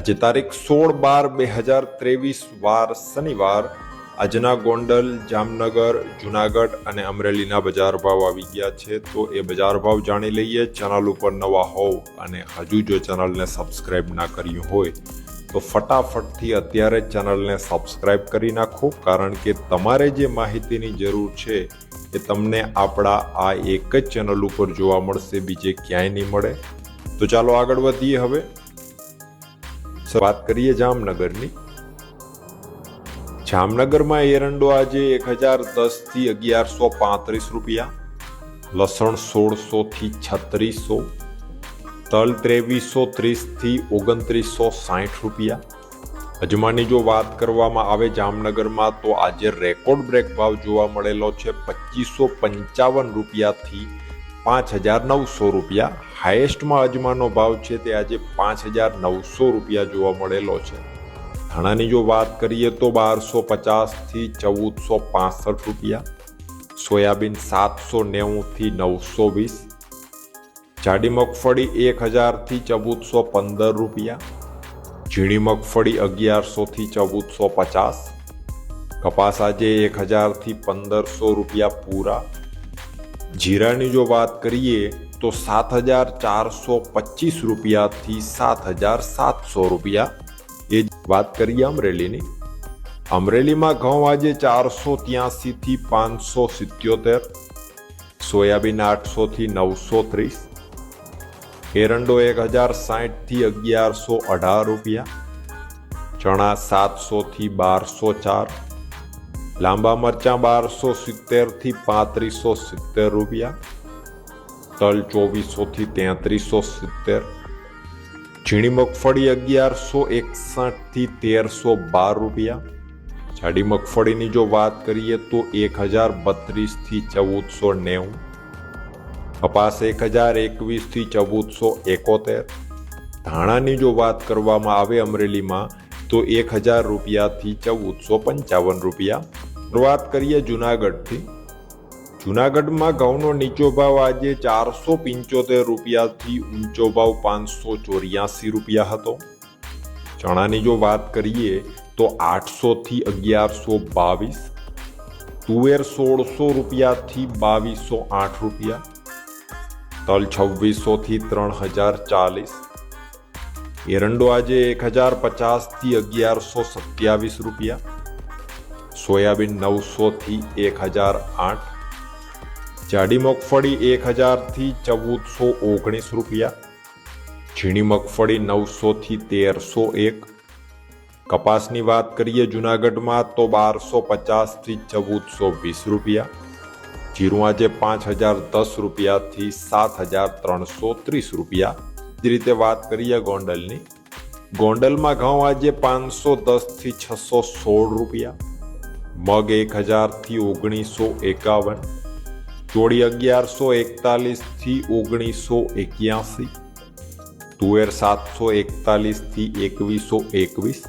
આજે તારીખ સોળ બાર બે હજાર ત્રેવીસ વાર શનિવાર આજના ગોંડલ, જામનગર, જુનાગઢ અને અમરેલીના બજાર ભાવ આવી ગયા છે. તો એ બજાર ભાવ જાણી લઈએ. ચેનલ ઉપર નવા હોવ અને હજુ જો ચેનલને સબસ્ક્રાઈબ ના કર્યું હોય, તો ફટાફટથી અત્યારે ચેનલને સબસ્ક્રાઈબ કરી નાખો, કારણ કે તમારે જે માહિતીની જરૂર છે એ તમને આપણા આ એક જ ચેનલ ઉપર જોવા મળશે, બીજે ક્યાંય નહીં મળે. તો ચાલો આગળ વધીએ હવે. વાત કરીએ જામનગરની. જામનગરમાં એરંડો આજે એક હજાર દસથી અગિયારસો પાંત્રીસ રૂપિયા, લસણ સોળસોથી છત્રીસો, તલ ત્રેવીસો ત્રીસથી ઓગણત્રીસો સાઠ રૂપિયા. અજમાની જો વાત કરવામાં આવે જામનગરમાં તો આજે રેકોર્ડ બ્રેક ભાવ જોવા મળેલો છે પચીસો પંચાવન રૂપિયાથી પાંચ હજાર નવસો રૂપિયા. હાઈએસ્ટમાં અજમાનો ભાવ છે તે આજે પાંચ હજાર નવસો રૂપિયા જોવા મળેલો છે. ધાણાની જો વાત કરીએ તો બારસો પચાસથી ચૌદસો પાસઠ રૂપિયા. સોયાબીન સાતસો નેવુંથી નવસો વીસ. જાડી મગફળી એક હજારથી ચૌદસો પંદર રૂપિયા. ઝીણી મગફળી અગિયારસોથી ચૌદસો પચાસ. કપાસ આજે એક હજારથી પંદરસો રૂપિયા પૂરા. જીરાની જો વાત કરીએ, તો સાત હજાર ચારસો પચીસ રૂપિયાથી સાત હજાર સાતસો રૂપિયા. એ વાત કરીએ અમરેલીની. અમરેલીમાં ઘઉં આજે ચારસો ત્યાસીથી પાંચસો સિત્યોતેર, સોયાબીન આઠસોથી નવસો ત્રીસ, એરંડો એક હજાર સાઠથી અગિયારસો અઢાર રૂપિયા, ચણા સાતસોથી બારસો ચાર લાંબા મરચાં બારસો સિત્તેરથી પાંત્રીસો સિત્તેર રૂપિયા. તલ ચોવીસોથી તેત્રીસો સિત્તેર. ઝીણી મગફળી અગિયારસો એકસાઠથી તેરસો બાર રૂપિયા. જાડી મગફળીની જો વાત કરીએ તો એક હજાર બત્રીસથી ચૌદસો નેવું. કપાસ એક હજાર એકવીસથી ચૌદસો એકોતેર. ધાણાની જો વાત કરવામાં આવે અમરેલીમાં તો એક હજાર રૂપિયાથી ચૌદસો પંચાવન રૂપિયા. વાત કરીએ જુનાગઢથી. જુનાગઢમાં ઘઉંનો નીચો ભાવ આજે ચારસો પંચોતેર રૂપિયાથી ઊંચો ભાવ પાંચસો ચોર્યાસી રૂપિયા હતો. ચણાની જો વાત કરીએ તો આઠસોથી અગિયારસો બાવીસ. તુવેર સોળસો રૂપિયાથી બાવીસો આઠ રૂપિયા. તલ છવ્વીસોથી ત્રણ હજાર ચાલીસ. એરંડો આજે એક હજાર પચાસથી અગિયારસો સત્યાવીસ રૂપિયા સોયાબીન નવસોથી એક હજાર આઠ જાડી મગફળી એક હજારથી ચૌદસો ઓગણીસ રૂપિયા ઝીણી મગફળી નવસોથી તેરસો એક કપાસની વાત કરીએ જુનાગઢમાં તો બારસો પચાસથી ચૌદસો વીસ રૂપિયા જીરું આજે પાંચ હજાર દસ રૂપિયાથી સાત હજાર ત્રણસો ત્રીસ રૂપિયા જ રીતે વાત કરીએ ગોંડલની. ગોંડલમાં ઘઉં આજે પાંચસો દસથી છસો સોળ રૂપિયા, મગ એક હજારથી ઓગણીસો એકાવન, ચોળી અગિયારસો એકતાલીસથી ઓગણીસો એક્યાસી, તુવેર સાતસો એકતાલીસથી એકવીસો એકવીસ,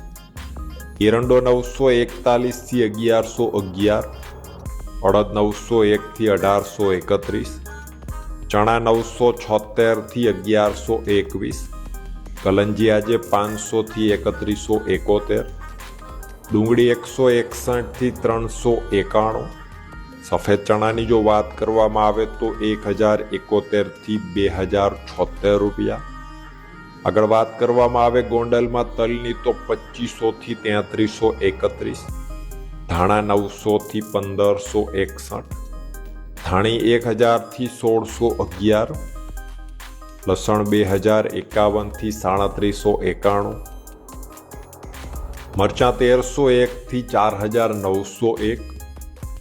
એરંડો નવસો એકતાલીસથી અગિયારસો અગિયાર, અડદ નવસો એકથી અઢારસો એકત્રીસ ચણા નવસો છોતેરથી અગિયારસો એકવીસ. કલંજી આજે પાંચસોથી એકત્રીસો એકોતેર. ડુંગળી એકસો એકસઠથી ત્રણસો એકાણું. સફેદ ચણાની જો વાત કરવામાં આવે તો એક હજાર એકોતેરથી બે હજાર છોતેર રૂપિયા. આગળ વાત કરવામાં આવે ગોંડલમાં તલની તો પચીસોથી તેત્રીસો એકત્રીસ. ધાણા નવસોથી પંદરસો એકસઠ. ધાણી એક હજારથી સોળસો અગિયાર, લસણ બે હજાર એકાવનથી સાડત્રીસો એકાણું, મરચાં તેરસો એકથી ચાર હજાર નવસો એક,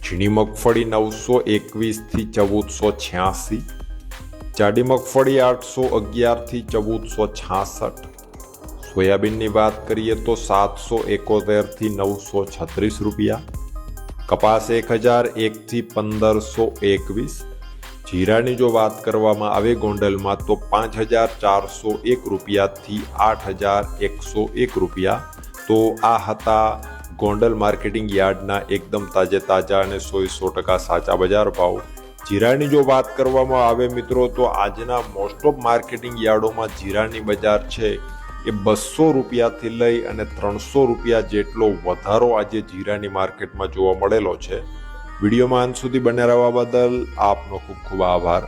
ઝીણી મગફળી નવસો એકવીસથી ચૌદસો છ્યાસી, જાડી મગફળી આઠસો અગિયારથી ચૌદસો છાસઠ, સોયાબીનની વાત કરીએ તો સાતસો એકોતેરથી નવસો છત્રીસ રૂપિયા કપાસ એક હજાર એકથી પંદરસો એકવીસ. જીરાની જો વાત કરવામાં આવે ગોંડલમાં, તો પાંચ હજાર ચારસો એક રૂપિયાથી આઠ હજાર એકસો એક રૂપિયા. તો આ હતા ગોંડલ માર્કેટિંગ યાર્ડના એકદમ તાજે તાજા અને સો સો ટકા સાચા બજાર ભાવ. જીરાની જો વાત કરવામાં આવે મિત્રો, તો આજના મોસ્ટ ઓફ માર્કેટિંગ યાર્ડોમાં જીરાની બજાર છે. એ બસો રૂપિયાથી લઈ અને ત્રણસો રૂપિયા જેટલો વધારો આજે જીરાની માર્કેટમાં જોવા મળેલો છે. વિડીયોમાં અંત સુધી બને રહેવા બદલ આપનો ખૂબ ખૂબ આભાર.